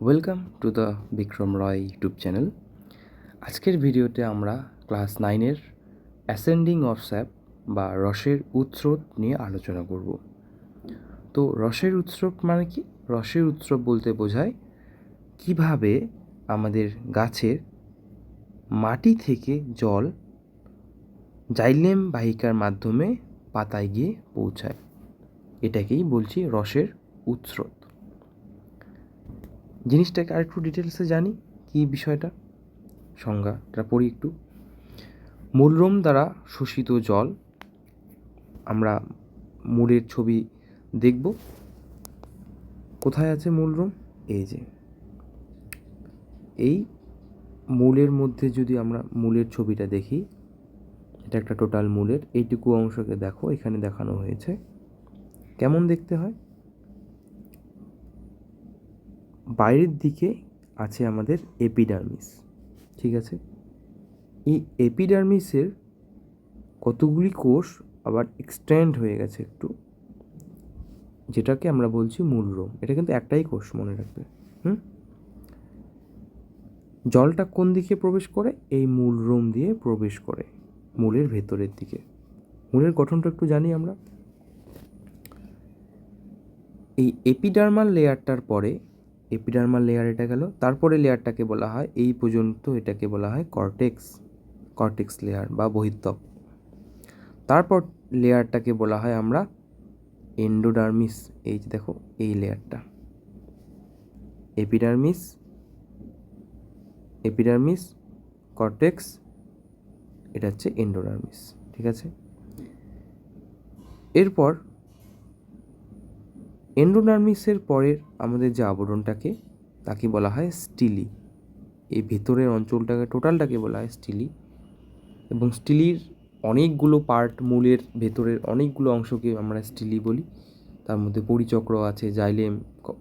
Welcome to the Bikram Roy YouTube channel আজকের ভিডিওতে আমরা ক্লাস নাইনের অ্যাসেন্ডিং অফ স্যাপ বা রসের উৎস্রোত নিয়ে আলোচনা করব। তো রসের উৎস্রোত মানে কি? রসের উৎস্রব বলতে বোঝায় কীভাবে আমাদের গাছের মাটি থেকে জল জাইলেম বাহিকার মাধ্যমে পাতায় গিয়ে পৌঁছায়। এটাকেই বলছি রসের উৎস্রোত জিনিসটাকে আর একটু ডিটেলসে জানি, কি বিষয়টা? সংজ্ঞাটা পড়ি একটু। মূলরোম দ্বারা শোষিত জল, আমরা মূলের ছবি দেখব। কোথায় আছে মূলরোম? এই যে। এই মূলের মধ্যে যদি আমরা মূলের ছবিটা দেখি, এটা একটা টোটাল মূলের, এইটুকু অংশকে দেখো, এখানে দেখানো হয়েছে। কেমন দেখতে হয়? বাইরের দিকে আছে আমাদের এপিডার্মিস ঠিক আছে? এই এপিডার্মিসের কতগুলি কোষ আবার এক্সটেন্ড হয়ে গেছে একটু, যেটাকে আমরা বলছি মূলরোম। এটা কিন্তু একটাই কোষ, মনে রাখবে। হুম? জলটা কোন দিকে প্রবেশ করে? এই মূল মূলরোম দিয়ে প্রবেশ করে, মূলের ভেতরের দিকে। মূলের গঠনটা একটু জানি আমরা। এই এপিডার্মাল লেয়ারটার পরে এপিডার্মাল লেয়ার এটা গেল। তারপরে লেয়ারটাকে বলা হয়, এই পর্যন্ত এটাকে বলা হয় কর্টেক্স কর্টেক্স লেয়ার বা বহিত্বক তারপর লেয়ারটাকে বলা হয় আমরা এন্ডোডার্মিস এই যে দেখো, এই লেয়ারটা এপিডার্মিস এপিডার্মিস কর্টেক্স এটা হচ্ছে এন্ডোডার্মিস ঠিক আছে? এরপর এন্ডোডার্মিসের পরের আমাদের যে আবরণটাকে, তাকে বলা হয় স্টিলি। এই ভেতরের অঞ্চলটাকে, টোটালটাকে বলা হয় স্টিলি। এবং স্টিলির অনেকগুলো পার্ট মূলের ভেতরের অনেকগুলো অংশকে আমরা স্টিলি বলি। তার মধ্যে পরিচক্র আছে, জাইলেম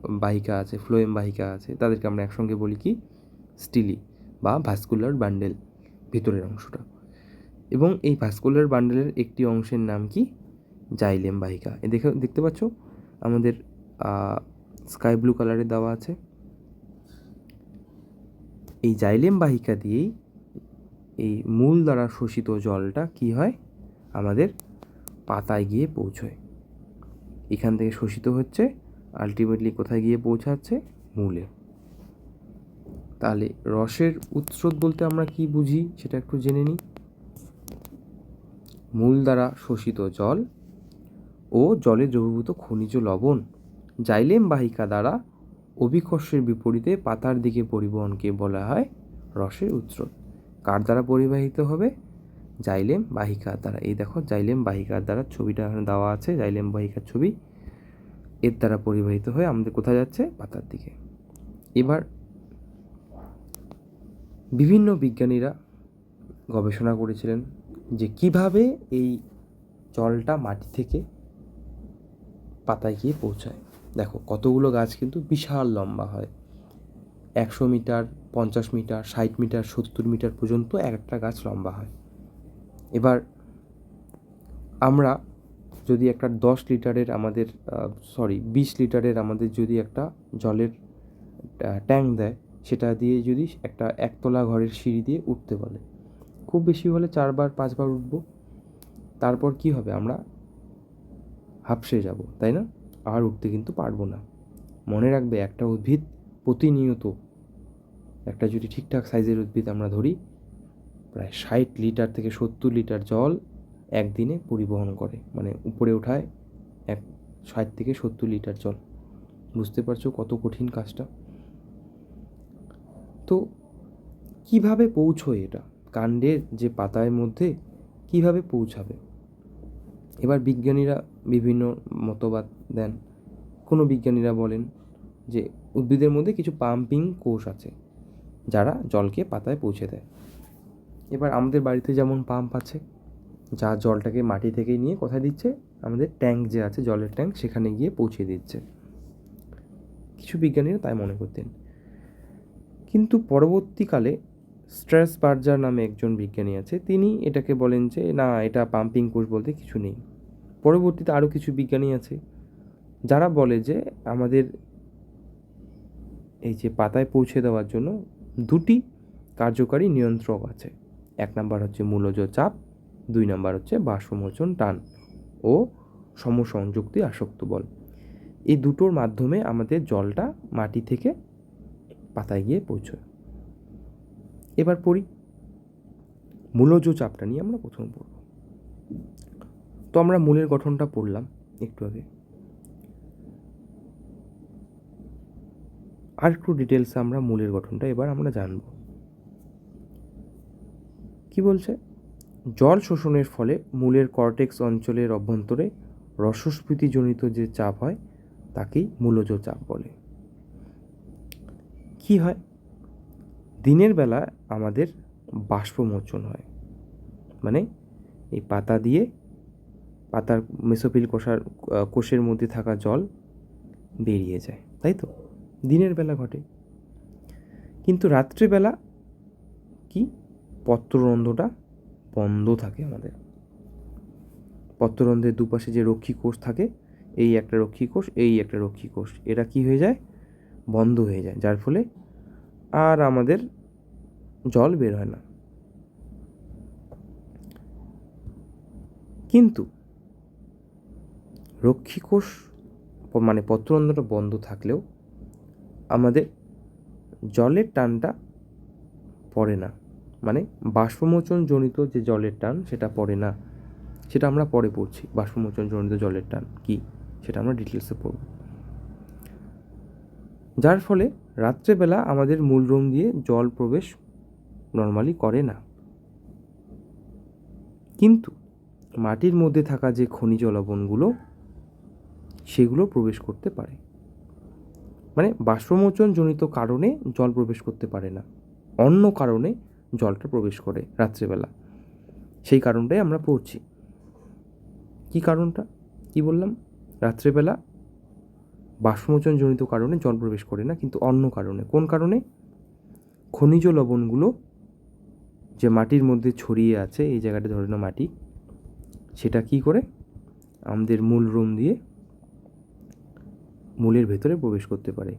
বাহিকা আছে, ফ্লোয়েম বাহিকা আছে, তাদেরকে আমরা একসঙ্গে বলি কি? স্টিলি বা ভাস্কুলার বান্ডেল ভেতরের অংশটা। এবং এই ভাস্কুলার বান্ডেলের একটি অংশের নাম কি? জাইলেম বাহিকা। এ দেখে, দেখতে পাচ্ছ? আমাদের স্কাই ব্লু কালারের দেওয়া আছে। এই জাইলেম বাহিকা দিয়েই এই মূল দ্বারা শোষিত জলটা কি হয়? আমাদের পাতায় গিয়ে পৌঁছয়। এখান থেকে শোষিত হচ্ছে আলটিমেটলি কোথায় গিয়ে পৌঁছাচ্ছে? মূলে। তাহলে রসের উৎস্রোত বলতে আমরা কি বুঝি সেটা একটু জেনে নিই। মূল দ্বারা শোষিত জল ও জলে দ্রবীভূত খনিজ লবণ জাইলেম বাহিকা দ্বারা অভিকর্ষের বিপরীতে পাতার দিকে পরিবহনকে বলা হয় রসের উৎস্রোত কার দ্বারা পরিবাহিত হবে? জাইলেম বাহিকার দ্বারা। এই দেখো, জাইলেম বাহিকার দ্বারা ছবিটা এখানে দেওয়া আছে। জাইলেম বাহিকার ছবি এর দ্বারা পরিবাহিত হয়ে আমাদের কোথায় যাচ্ছে? পাতার দিকে। এবার বিভিন্ন বিজ্ঞানীরা গবেষণা করেছিলেন যে কীভাবে এই জলটা মাটি থেকে পাতায় গিয়ে পৌঁছায়। দেখো, কতগুলো গাছ কিন্তু বিশাল লম্বা হয়। একশো মিটার, পঞ্চাশ মিটার, ষাট মিটার, সত্তর মিটার পর্যন্ত এক একটা গাছ লম্বা হয়। এবার আমরা যদি একটা দশ লিটারের আমাদের সরি বিশ লিটারের আমাদের যদি একটা জলের ট্যাঙ্ক দেয়, সেটা দিয়ে যদি একটা একতলা ঘরের সিঁড়ি দিয়ে উঠতে বলে। খুব বেশি হলে চারবার, পাঁচবার উঠবো। তারপর কি হবে? আমরা হাঁপসে যাব, তাই না? আর উঠতে কিন্তু পারব না। মনে রাখবে, একটা উদ্ভিদ প্রতিনিয়ত, একটা যদি ঠিকঠাক সাইজের উদ্ভিদ আমরা ধরি, প্রায় ষাট লিটার থেকে সত্তর লিটার জল একদিনে পরিবহন করে। মানে উপরে ওঠায় এক, ষাট থেকে সত্তর লিটার জল। বুঝতে পারছ কত কঠিন কাজটা? তো কীভাবে পৌঁছয় এটা? কাণ্ডের যে পাতার মধ্যে কীভাবে পৌঁছাবে? এবার বিজ্ঞানীরা বিভিন্ন মতবাদ দেন। কোনো বিজ্ঞানীরা বলেন যে উদ্ভিদের মধ্যে কিছু পাম্পিং কোষ আছে, যারা জলকে পাতায় পৌঁছে দেয়। এবার আমাদের বাড়িতে যেমন পাম্প আছে, যা জলটাকে মাটি থেকে নিয়ে কোথায় দিচ্ছে? আমাদের ট্যাঙ্ক যে আছে, জলের ট্যাঙ্ক, সেখানে গিয়ে পৌঁছে দিচ্ছে। কিছু বিজ্ঞানীরা তাই মনে করতেন। কিন্তু পরবর্তীকালে স্ট্রেস বার্জার নামে একজন বিজ্ঞানী আছে। তিনি এটাকে বলেন যে, না, এটা পাম্পিং কোষ বলতে কিছু নেই। পরবর্তীতে আরও কিছু বিজ্ঞানী আছে, যারা বলে যে, আমাদের এই যে পাতায় পৌঁছে দেওয়ার জন্য দুটি কার্যকারী নিয়ন্ত্রক আছে। এক নাম্বার হচ্ছে মূলজ চাপ, দুই নাম্বার হচ্ছে বাষ্পমোচন টান ও সমসংযুক্তি আসক্ত বল। এই দুটোর মাধ্যমে আমাদের জলটা মাটি থেকে পাতায় গিয়ে পৌঁছয়। এবার পড়ি। মূলজ চাপটা নিয়ে আমরা প্রথম পড়ব। তো আমরা মূলের গঠনটা পড়লাম একটু আগে। আর একটু ডিটেলসে আমরা মূলের গঠনটা এবার আমরা জানব। কি বলছে? জল শোষণের ফলে মূলের কর্টেক্স অঞ্চলের অভ্যন্তরে রসস্ফীতিজনিত যে চাপ হয়, তাকেই মূলজ চাপ বলে। কি হয়? দিনের বেলা আমাদের বাষ্পমোচন হয়। মানে এই পাতা দিয়ে পাতার মেসোফিল কোষার কোষের মধ্যে থাকা জল বেরিয়ে যায়, তাই তো? দিনের বেলা ঘটে। কিন্তু রাত্রিবেলা কি? পত্ররন্ধ্রটা বন্ধ থাকে আমাদের। পত্ররন্ধ্রের দুপাশে যে রক্ষী কোষ থাকে, এই একটা রক্ষী কোষ, এই একটা রক্ষী কোষ, এরা কি হয়ে যায়? বন্ধ হয়ে যায়, যার ফলে আর আমাদের জল বের হয় না। কিন্তু রক্ষী কোষ মানে পত্ররন্ধ্রটা বন্ধ থাকলেও আমাদের জলের টানটা পড়ে না। মানে বাষ্পমোচন জনিত যে জলের টান, সেটা পড়ে না। সেটা আমরা পরে পড়ছি বাষ্পমোচন জনিত জলের টান কি? সেটা আমরা ডিটেলসে পড়ব। যার ফলে রাত্রেবেলা আমাদের মূল রুম দিয়ে জল প্রবেশ নর্মালি করে না। কিন্তু মাটির মধ্যে থাকা যে খনিজ লবণগুলো, সেগুলো প্রবেশ করতে পারে। মানে বাষ্পমোচন জনিত কারণে জল প্রবেশ করতে পারে না। অন্য কারণে জলটা প্রবেশ করে রাত্রেবেলা। সেই কারণটাই আমরা পড়ছি। কি কারণটা? কি বললাম? রাত্রেবেলা বাষ্পমোচন জনিত কারণে জল প্রবেশ করে না, কিন্তু অন্য কারণে। কোন কারণে? খনিজ লবণগুলো যে মাটির মধ্যে ছড়িয়ে আছে, এই জায়গাটা ধরে নাও মাটি, সেটা কি করে? আমাদের মূল রুম দিয়ে মূলের ভেতরে প্রবেশ করতে পারে।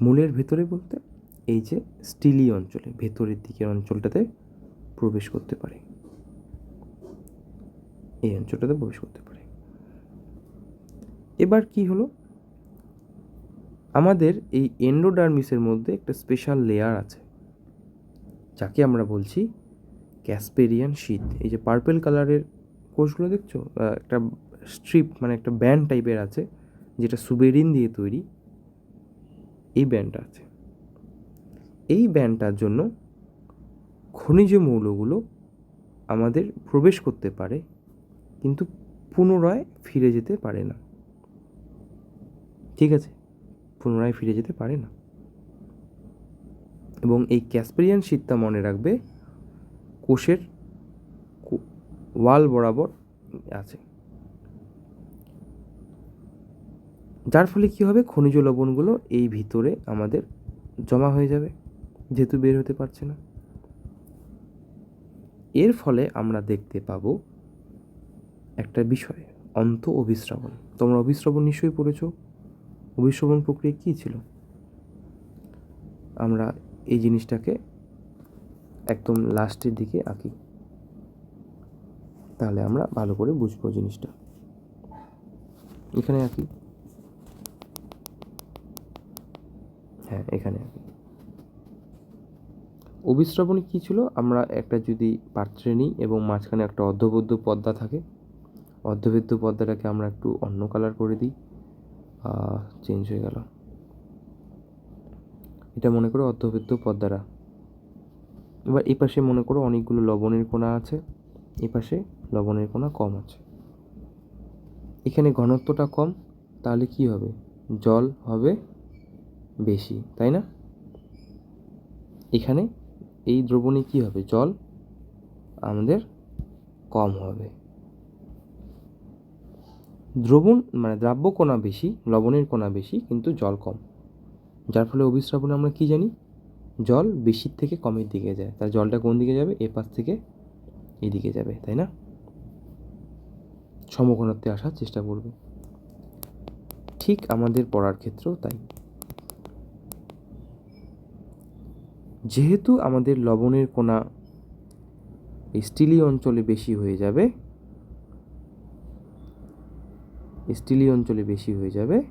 মূলের ভেতরে বলতে এই যে স্টিলি অঞ্চলে, ভেতরের দিকের অঞ্চলটাতে প্রবেশ করতে পারে। এই অঞ্চলটাতে প্রবেশ করতে পারে। এবার কি হলো? আমাদের এই এন্ডোডার্মিসের মধ্যে একটা স্পেশাল লেয়ার আছে। যাকে আমরা বলছি ক্যাসপেরিয়ান শীত এই যে পার্পেল কালারের কোষগুলো দেখছ? একটা স্ট্রিপ মানে একটা ব্যান্ড টাইপের আছে, যেটা সুবেরিন দিয়ে তৈরি। এই ব্যান্ডটা আছে। এই ব্যান্ডটার জন্য খনিজ মৌলগুলো আমাদের প্রবেশ করতে পারে, কিন্তু পুনরায় ফিরে যেতে পারে না। ঠিক আছে, পুনরায় ফিরে যেতে পারে না। এবং এই ক্যাসপেরিয়ান শীতটা মনে রাখবে, কোষের ওয়াল বরাবর আছে। যার ফলে কী হবে? খনিজ লবণগুলো এই ভিতরে আমাদের জমা হয়ে যাবে, যেহেতু বের হতে পারছে না। এর ফলে আমরা দেখতে পাবো একটা বিষয়, অন্ত অভিশ্রাবণ তোমরা অভিশ্রাবণ নিশ্চয়ই পড়েছ। অভিশ্রবণ প্রক্রিয়া কী ছিল? আমরা এই জিনিসটাকে একদম লাস্টের দিকে আঁকি। তাহলে আমরা ভালো করে বুঝব জিনিসটা। এখানে আঁকি। হ্যাঁ এখানে আঁকি। অভিশ্রাবণী কী ছিল? আমরা একটা যদি পাত্রে নিই এবং মাঝখানে একটা অর্ধবদ্ধ পর্দা থাকে অর্ধবদ্ধ পর্দাটাকে আমরা একটু অন্য কালার করে দিই। চেঞ্জ হয়ে গেল। এটা মনে করো অর্ধবৃত্ত পর্দারা এবার এই পাশে মনে করো অনেকগুলো লবণের কোণা আছে এ পাশে লবণের কোণা কম আছে। এখানে ঘনত্বটা কম, তাহলে কি হবে? জল হবে বেশি, তাই না? এখানে এই দ্রবণে কি হবে? জল আমাদের কম হবে। দ্রবণ মানে দ্রাব্য কণা বেশি, লবণের কণা বেশি, কিন্তু জল কম। যার ফলে অভিশ্রাবণে আমরা কি জানি? জল বেশির থেকে কমের দিকে যায়। তার জলটা কোন দিকে যাবে? এ পাশ থেকে এদিকে যাবে, তাই না? সমঘনত্বে আসার চেষ্টা করবে। ঠিক আমাদের পড়ার ক্ষেত্রেও তাই। যেহেতু আমাদের লবণের কোনা স্টিলি অঞ্চলে বেশি হয়ে যাবে স্টিলি অঞ্চলে বেশি হয়ে যাবে।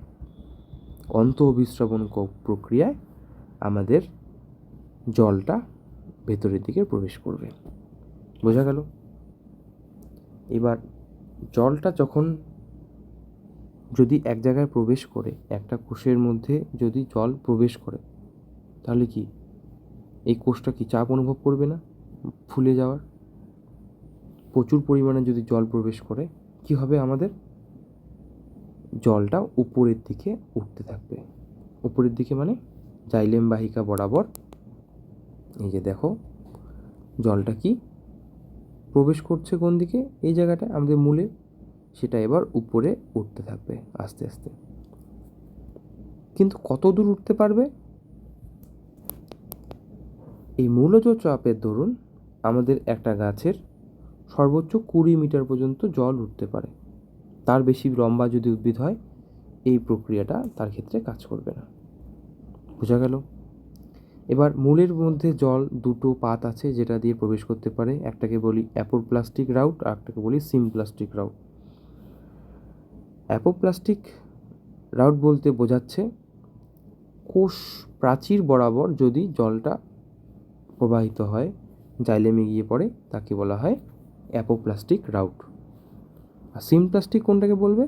অন্ত অভিস্রবণ প্রক্রিয়ায় আমাদের জলটা ভেতরের দিকে প্রবেশ করবে। বোঝা গেল? এবার জলটা যখন যদি এক জায়গায় প্রবেশ করে, একটা কোষের মধ্যে যদি জল প্রবেশ করে, তাহলে কি এই কোষটা কি চাপ অনুভব করবে না ফুলে যাওয়ার? প্রচুর পরিমাণে যদি জল প্রবেশ করে, কি হবে আমাদের? জলটা উপরের দিকে উঠতে থাকবে। উপরের দিকে মানে জাইলেম বাহিকা বরাবর। এই যে দেখো, জলটা কি প্রবেশ করছে কোন দিকে? এই জায়গাটা আমাদের মূলে। সেটা এবার উপরে উঠতে থাকবে আস্তে আস্তে। কিন্তু কত দূর উঠতে পারবে? এই মূলজ চাপের দরুন আমাদের একটা গাছের সর্বোচ্চ কুড়ি মিটার পর্যন্ত জল উঠতে পারে। তার বেশি লম্বা যদি উদ্ভিদ হয়, এই প্রক্রিয়াটা তার ক্ষেত্রে কাজ করবে না। বোঝা গেল? এবার মূলের মধ্যে জল দুটো পাত আছে যেটা দিয়ে প্রবেশ করতে পারে। একটাকে বলি অ্যাপোপ্লাস্টিক রাউট আর একটাকে বলি সিমপ্লাস্টিক রাউট। অ্যাপোপ্লাস্টিক রাউট বলতে বোঝাচ্ছে কোষ প্রাচীর বরাবর যদি জলটা প্রবাহিত হয়, জাইলেমে গিয়ে পড়ে, তাকে বলা হয় অ্যাপোপ্লাস্টিক রাউট। আর সিমপ্লাস্টিক কোনটাকে বলবে?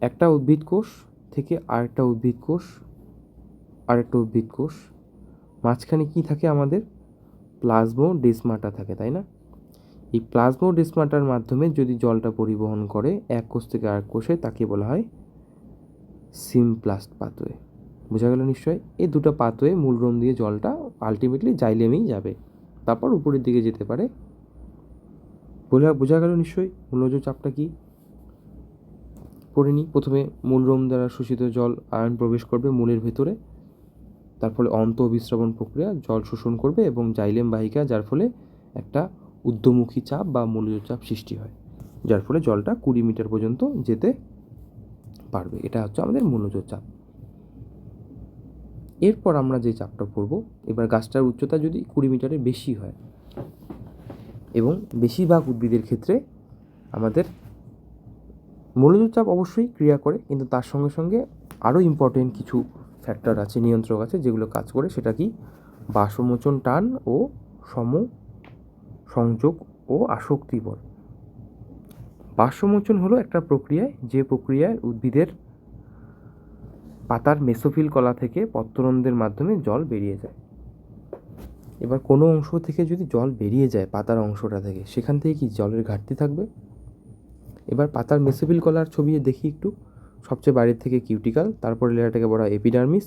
একটা উদ্ভিদ কোষ থেকে আরেকটা উদ্ভিদ কোষ, আরেকটা উদ্ভিদ কোষ। মাঝখানে কি থাকে আমাদের? প্লাজমো ডিসমাটা থাকে, তাই না? এই প্লাজমো ডিসমাটার মাধ্যমে যদি জলটা পরিবহন করে, এক কোষ থেকে আরেক কোষে, তাকে বলা হয় সিমপ্লাস্ট পাতওয়ে বোঝা গেল নিশ্চয়ই এই দুটো পাতওয়ে মূলরোম দিয়ে জলটা আলটিমেটলি জাইলেমেই যাবে। তারপর উপরের দিকে যেতে পারে বোঝা বোঝা গেল নিশ্চয়ই মূলজ চাপটা কি? পড়ে নিই প্রথমে মূলরোম দ্বারা শোষিত জল আয়ন প্রবেশ করবে মূলের ভেতরে। তার ফলে অন্ত অভিস্রবণ প্রক্রিয়া জল শোষণ করবে এবং জাইলেম বাহিকা, যার ফলে একটা ঊর্ধ্বমুখী চাপ বা মূলজ চাপ সৃষ্টি হয়, যার ফলে জলটা কুড়ি মিটার পর্যন্ত যেতে পারবে। এটা হচ্ছে আমাদের মূলজ চাপ। এরপর আমরা যে চাপটা পড়ব, এবার গাছটার উচ্চতা যদি কুড়ি মিটারের বেশি হয় এবং বেশিরভাগ উদ্ভিদের ক্ষেত্রে আমাদের মূলজ চাপ অবশ্যই ক্রিয়া করে, কিন্তু তার সঙ্গে সঙ্গে আরও ইম্পর্টেন্ট কিছু ফ্যাক্টর আছে, নিয়ন্ত্রক আছে, যেগুলো কাজ করে, সেটা কি? বাষ্পমোচন টান ও সম সংযোগ ও আসক্তি বল। বাষ্পমোচন হলো একটা প্রক্রিয়ায়, যে প্রক্রিয়ায় উদ্ভিদের পাতার মেসোফিল কলা থেকে পত্ররন্ধ্রের মাধ্যমে জল বেরিয়ে যায়। এবার কোনো অংশ থেকে যদি জল বেরিয়ে যায় পাতার অংশটা থেকে, সেখান থেকে কি জলের ঘাটতি থাকবে? এবার পাতার মেসোফিল কলার ছবি দেখি একটু। সবচেয়ে বাইরের থেকে কিউটিকাল, তারপর লেয়ারটাকে বলা হয় এপিডার্মিস।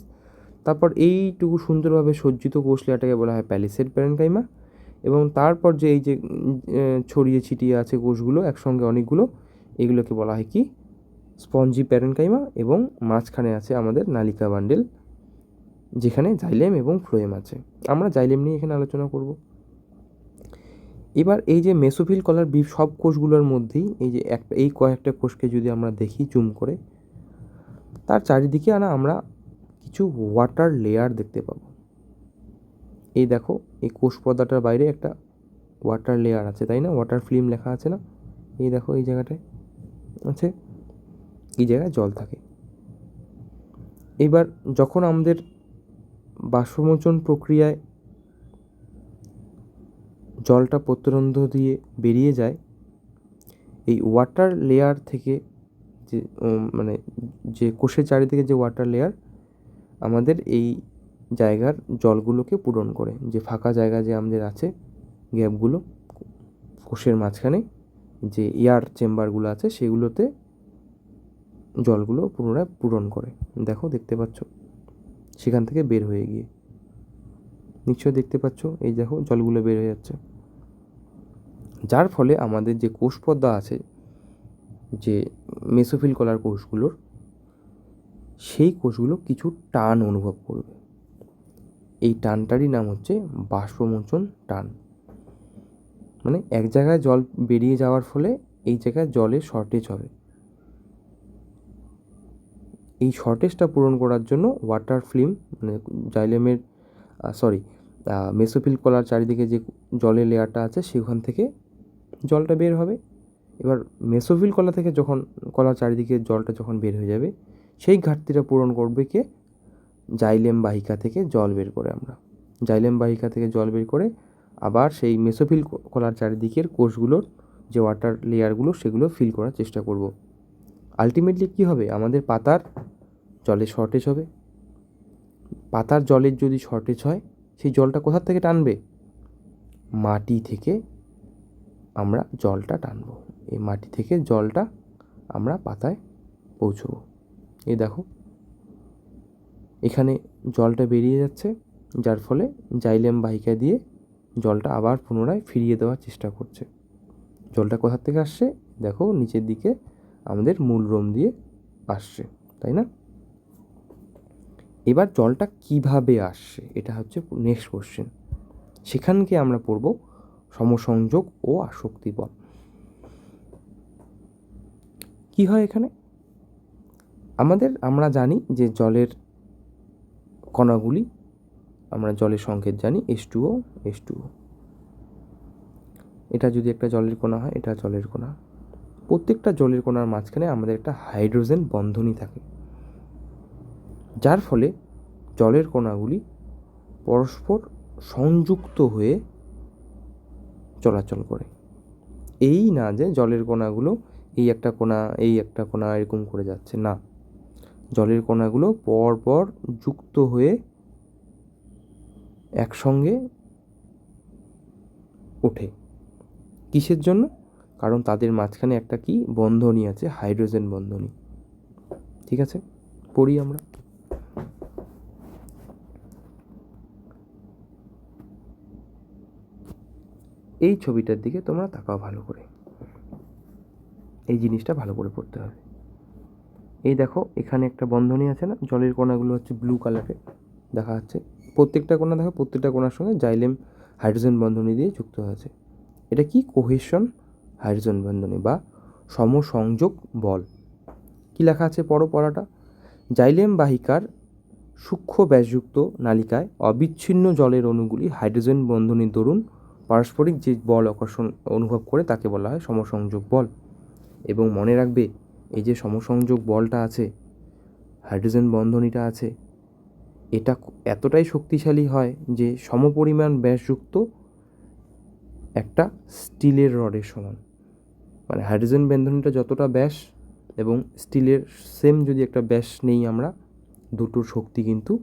তারপর এইটুকু সুন্দরভাবে সজ্জিত কোষ লেয়ারটাকে বলা হয় প্যালিসেড প্যারেনকাইমা। এবং তারপর যে এই যে ছড়িয়ে ছিটিয়ে আছে কোষগুলো, একসঙ্গে অনেকগুলো, এগুলোকে বলা হয় কি? স্পঞ্জি প্যারেনকাইমা এবং মাঝখানে আছে আমাদের নালিকা বান্ডেল। যেখানে জাইলেম এবং ফ্লোয়েম আছে। আমরা জাইলেম নিয়ে এখানে আলোচনা করব। এবার এই যে মেসোফিল কলার বি সব কোষগুলোর মধ্যেই এই যে একটা এই কয়েকটা কোষকে যদি আমরা দেখি জুম করে, তার চারিদিকে আনা আমরা কিছু ওয়াটার লেয়ার দেখতে পাবো। এই দেখো, এই কোষ পর্দাটার বাইরে একটা ওয়াটার লেয়ার আছে, তাই না? ওয়াটার ফিল্ম লেখা আছে না? এই দেখো, এই জায়গাটায় আছে। এই জায়গায় জল থাকে। এবার যখন আমাদের বাষ্পমোচন প্রক্রিয়ায় জলটা প্রত্যরন্ধ্র দিয়ে বেরিয়ে যায়, এই ওয়াটার লেয়ার থেকে যে মানে যে কোষের চারিদিকে যে ওয়াটার লেয়ার আমাদের এই জায়গার জলগুলোকে পূরণ করে। যে ফাঁকা জায়গা যে আমাদের আছে, গ্যাপগুলো কোষের মাঝখানে যে এয়ার চেম্বারগুলো আছে, সেগুলোতে জলগুলো পুনরায় পূরণ করে। দেখো, দেখতে পাচ্ছ? সেখান থেকে বের হয়ে গিয়ে। নিশ্চয় দেখতে পাচ্ছ, এই দেখো জলগুলো বের হয়ে যাচ্ছে। যার ফলে আমাদের যে কোষ পর্দা আছে, যে মেসোফিল কলার কোষগুলোর, সেই কোষগুলো কিছু টান অনুভব করবে। এই টানটারই নাম হচ্ছে বাষ্পমোচন টান। মানে এক জায়গায় জল বেরিয়ে যাওয়ার ফলে এই জায়গায় জলের শর্টেজ হবে। এই শর্টেজটা পূরণ করার জন্য ওয়াটার ফিল্ম মানে জাইলেমের সরি মেসোফিল কলার চারিদিকে যে জলের লেয়ারটা আছে সেখান থেকে জলটা বের হবে। এবার মেসোফিল কলা থেকে যখন, কলার চারিদিকে জলটা যখন বের হয়ে যাবে, সেই ঘাটতিটা পূরণ করবে কে? জাইলেম বাহিকা থেকে জল বের করে আমরা। জাইলেম বাহিকা থেকে জল বের করে আবার সেই মেসোফিল কলার চারিদিকের কোষগুলোর যে ওয়াটার লেয়ারগুলো সেগুলো ফিল করার চেষ্টা করব। আলটিমেটলি কী হবে? আমাদের পাতার জলের শর্টেজ হবে। পাতার জলের যদি শর্টেজ হয়, সেই জলটা কোথার থেকে টানবে? মাটি থেকে আমরা জলটা টানবো। এই মাটি থেকে জলটা আমরা পাতায় পৌঁছবো। এই দেখো, এখানে জলটা বেরিয়ে যাচ্ছে, যার ফলে জাইলেম বাহিকা দিয়ে জলটা আবার পুনরায় ফিরিয়ে দেওয়ার চেষ্টা করছে। জলটা কোথার থেকে আসছে? দেখো, নিচের দিকে আমাদের মূল রোম দিয়ে আসছে, তাই না? এবার জলটা কীভাবে আসছে? এটা হচ্ছে নেক্সট কোশ্চেন সেখানকে আমরা পড়ব সমসংযোগ ও আসক্তি বল। কি হয় এখানে? আমাদের, আমরা জানি যে জলের কণাগুলি, আমরা জলের সংকেত জানি এস টুও এস টুও এটা যদি একটা জলের কণা হয়, এটা জলের কণা। প্রত্যেকটা জলের কণার মাঝখানে আমাদের একটা হাইড্রোজেন বন্ধনী থাকে। যার ফলে জলের কণাগুলি পরস্পর সংযুক্ত হয়ে চলাচল করে। এই না যে জলের কণাগুলো এই একটা কোণা, এই একটা কোণা এরকম করে যাচ্ছে, না। জলের কণাগুলো পর পর যুক্ত হয়ে একসঙ্গে ওঠে। কিসের জন্য? কারণ তাদের মাঝখানে একটা কি বন্ধনী আছে, হাইড্রোজেন বন্ধনী। ঠিক আছে? পড়ি আমরা। এই ছবিটার দিকে তোমরা তাকাও ভালো করে। এই জিনিসটা ভালো করে পড়তে হবে। এই দেখো, এখানে একটা বন্ধনী আছে না? জলের কণাগুলো হচ্ছে ব্লু কালারের দেখা যাচ্ছে। প্রত্যেকটা কোণা দেখো, প্রত্যেকটা কোণার সঙ্গে জাইলেম হাইড্রোজেন বন্ধনী দিয়ে যুক্ত হয়েছে। এটা কি কোহেশন হাইড্রোজেন বন্ধনী বা সমসংযোগ বল? কি লেখা আছে পড়ো পড়াটা? জাইলেম বাহিকার সূক্ষ্ম ব্যাসযুক্ত নালিকায় অবিচ্ছিন্ন জলের অণুগুলি হাইড্রোজেন বন্ধনীর দরুন পারস্পরিক যে বল আকর্ষণ অনুভব করে তাকে বলা হয় সমসংযোগ বল। এবং মনে রাখবে, এই যে সমসংযোগ বলটা আছে, হাইড্রোজেন বন্ধনীটা আছে, এটা এতটাই শক্তিশালী হয় যে সমপরিমাণ ব্যাসযুক্ত একটা স্টিলের রডের সমান। মানে হাইড্রোজেন বন্ধনীটা যতটা ব্যাস এবং স্টিলের সেম যদি একটা ব্যাস নেই আমরা, দুটোর শক্তি কিন্তু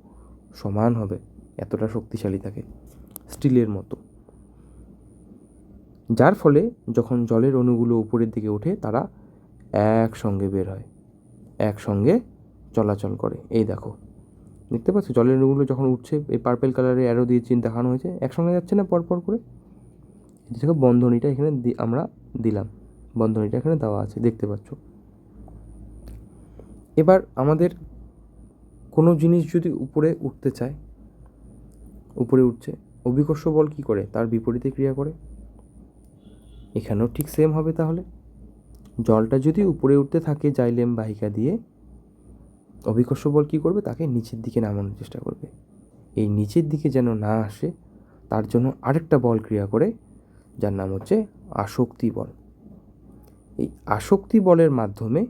সমান হবে, এতটা শক্তিশালী থাকে স্টিলের মতো। যার ফলে যখন জলের অণুগুলো উপরের দিকে ওঠে, তারা একসঙ্গে বের হয়, একসঙ্গে চলাচল করে। এই দেখো, দেখতে পাচ্ছ? জলের অণুগুলো যখন উঠছে, এই পার্পেল কালারের অ্যারো দিয়ে চিন দেখানো হয়েছে, একসঙ্গে যাচ্ছে না পরপর করে? দেখো, বন্ধনীটা এখানে আমরা দিলাম। বন্ধনীটা এখানে দেওয়া আছে, দেখতে পাচ্ছ? এবার আমাদের কোনো জিনিস যদি উপরে উঠতে চায়, উপরে উঠছে, অভিকর্ষ বল কী করে? তার বিপরীতে ক্রিয়া করে। এখানেও ঠিক সেম হবে তাহলে। জলটা যদি উপরে উঠতে থাকে জাইলেম বাহিকা দিয়ে, অভিকর্ষ বল কী করবে? তাকে নিচের দিকে নামানোর চেষ্টা করবে। এই নিচের দিকে যেন না আসে, তার জন্য আরেকটা বল ক্রিয়া করে, যার নাম হচ্ছে আসক্তি বল। এই আসক্তি বলের মাধ্যমে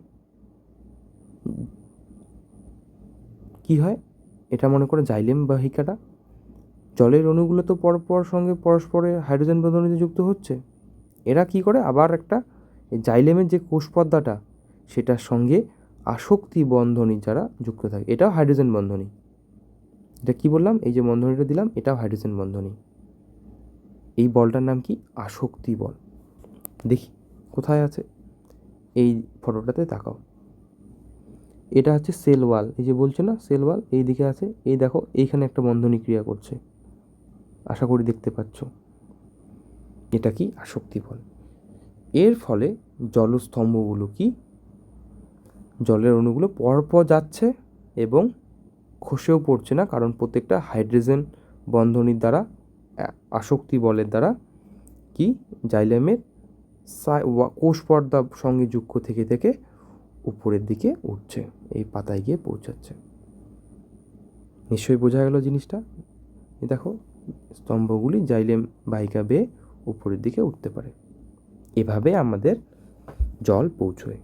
কি হয়? এটা মনে করে জাইলেম বাহিকাটা। জলের অণুগুলো তো পরপর সঙ্গে পরস্পরের হাইড্রোজেন বন্ধনীতে যুক্ত হচ্ছে। এরা কি করে? আবার একটা জাইলেমের যে কোষ পর্দাটা সেটার সঙ্গে আসক্তি বন্ধনী যারা যুক্ত থাকে, এটাও হাইড্রোজেন বন্ধনী। এটা কি বললাম? এই যে বন্ধনীটা দিলাম, এটাও হাইড্রোজেন বন্ধনী। এই বলটার নাম কি? আসক্তি বল। দেখি, কোথায় আছে? এই ফটোটাতে তাকাও। এটা হচ্ছে সেল ওয়াল। এই যে বলছে না, সেল ওয়াল, এই দিকে আছে। এই দেখো, এইখানে একটা বন্ধনী ক্রিয়া করছে। আশা করি দেখতে পাচ্ছ। এটা কি আসক্তি বল? এর ফলে জলস্তম্ভগুলো কি? জলের অণুগুলো পরপর যাচ্ছে এবং খসেও পড়ছে না, কারণ প্রত্যেকটা হাইড্রোজেন বন্ধনীর দ্বারা আসক্তি বলের দ্বারা কি? জাইলেমের কোষ পর্দার সঙ্গে যুক্ত থেকে থেকে উপরের দিকে উঠছে, এই পাতায় গিয়ে পৌঁছাচ্ছে। নিশ্চয়ই বোঝা গেল জিনিসটা? দেখো, স্তম্ভগুলি জাইলেম বাহিকা বেয়ে উপরের দিকে উঠতে পারে। এভাবে আমাদের জল পৌঁছয়।